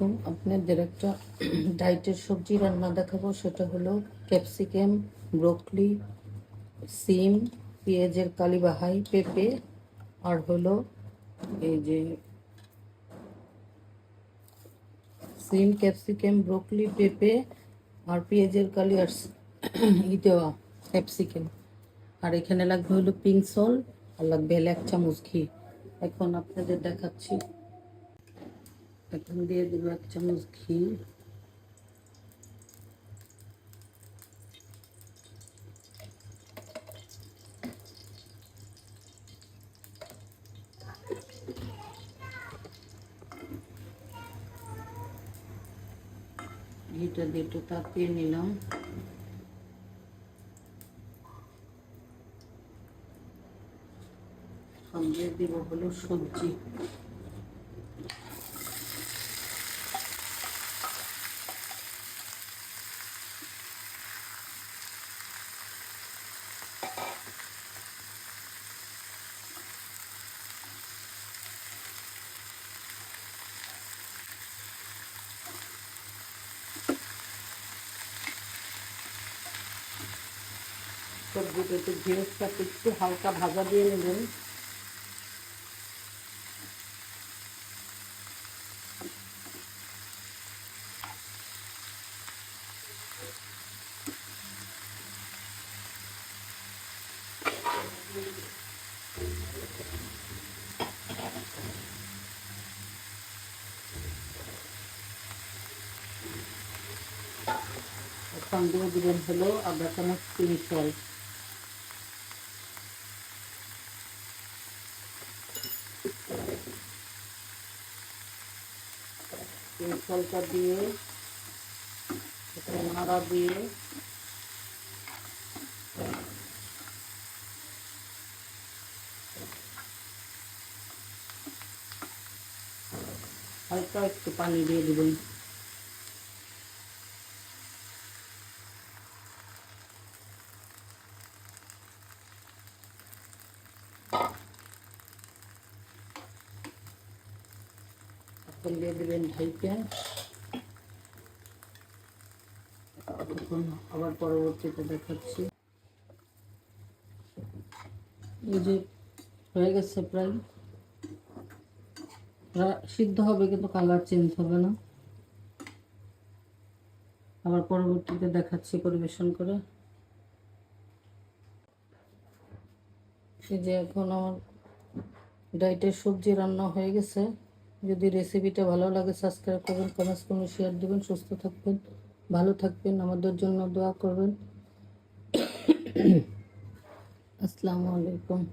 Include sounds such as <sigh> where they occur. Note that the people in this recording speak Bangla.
আলাইকুম আপনাদের একটা ডাইটের সবজি রান্না দেখাবো, সেটা হলো ক্যাপসিকাম ব্রোকলি সিম, পেঁয়াজের কালিবাহাই, পেঁপে, আর হলো এই যে সিম ক্যাপসিকাম ব্রোকলি পেঁপে, আর পেঁয়াজের কালি আর ই দেওয়া ক্যাপসিকাম আর এখানে লাগবে হলো পিঙ্ক সল আর লাগবে এক চামচ ঘি। এখন আপনাদের দেখাচ্ছি। এখন দিয়ে দেবো এক চামচ ঘি ঘিটা দিয়ে একটু তাপিয়ে নিলাম দিয়ে দিব হলো সবজি সবজিটা একটু ভেজটাকে একটু হালকা ভাজা দিয়ে নেবেন। এখন দিয়ে দিবেন হলো আধা চামচ চিনি সল চিনি সলটা দিয়ে একটু নাড়া দিয়ে হালকা একটু পানি দিয়ে এখন দিয়ে দেবেন ঢাইকে তখন আবার পরবর্তীতে দেখাচ্ছি। এই যে হয়ে গেছে প্রায়। সিদ্ধ হবে কিন্তু কালার চেঞ্জ হবে না। আবার পরবর্তীতে দেখাচ্ছি পরিবেশন করে। যে এখন আমার ডাইটের সবজি রান্না হয়ে গেছে। যদি রেসিপিটা ভালো লাগে সাবস্ক্রাইব করবেন কমেন্টস করবেন শেয়ার দেবেন, সুস্থ থাকবেন, ভালো থাকবেন, আমাদের জন্য দোয়া করবেন। <coughs> আসসালামু আলাইকুম।